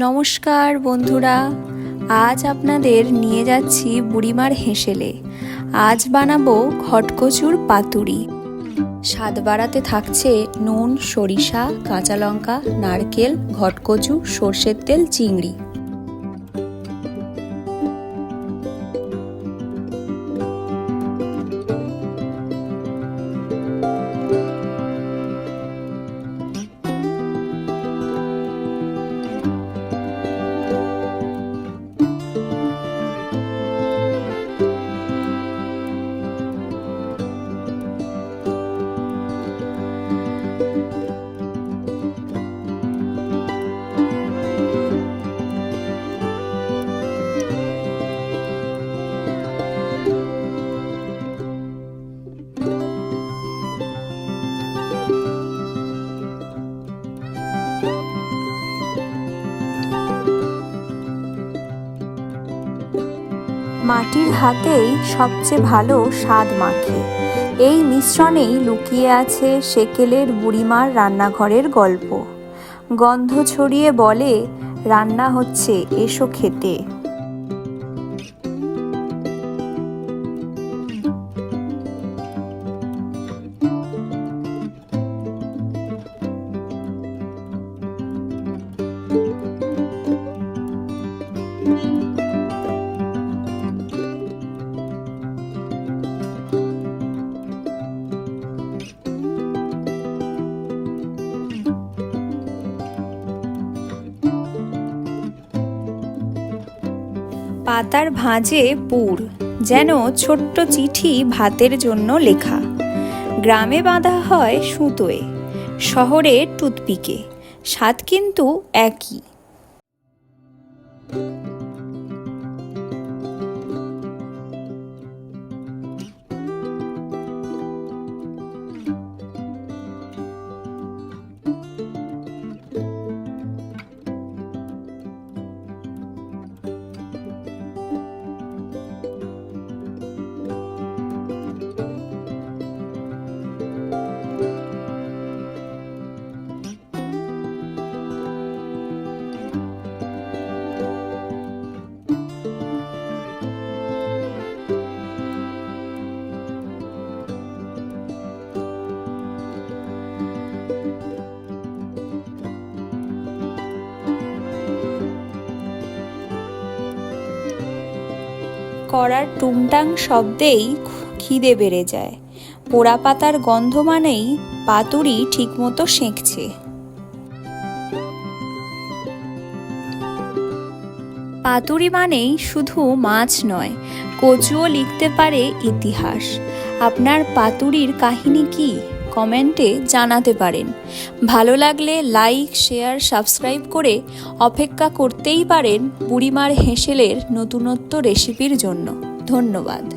নমস্কার বন্ধুরা, আজ আপনাদের নিয়ে যাচ্ছি বুড়িমার হেসেলে। আজ বানাবো খটকচুর পাতুরি। স্বাদ বাড়াতে থাকছে নুন, সরিষা, কাঁচা লঙ্কা, নারকেল, ঘটকচু, সর্ষের তেল, চিংড়ি। মাটির হাতেই সবচেয়ে ভালো স্বাদ মাখে। এই মিশ্রণেই লুকিয়ে আছে সেকেলের বুড়িমার রান্নাঘরের গল্প। গন্ধ ছড়িয়ে বলে, রান্না হচ্ছে, এসো খেতে। পাতার ভাঁজে পুর, যেন ছোট্ট চিঠি ভাতের জন্য লেখা। গ্রামে বাঁধা হয় সুতোয়, শহরে টুথপিকে, স্বাদ কিন্তু একই। করার টুংটাং শব্দেই খিদে বেড়ে যায়। পোড়া পাতার গন্ধ মানেই পাতুরি ঠিকমতো সেঁকছে। পাতুরি মানেই শুধু মাছ নয়, কচুও লিখতে পারে ইতিহাস। আপনার পাতুরির কাহিনী কি? কমেন্টে জানাতে পারেন। ভালো লাগলে লাইক, শেয়ার, সাবস্ক্রাইব করে অপেক্ষা করতেই পারেন বুড়িমার হেঁসেলের নতুনত্ব রেসিপির জন্য। ধন্যবাদ।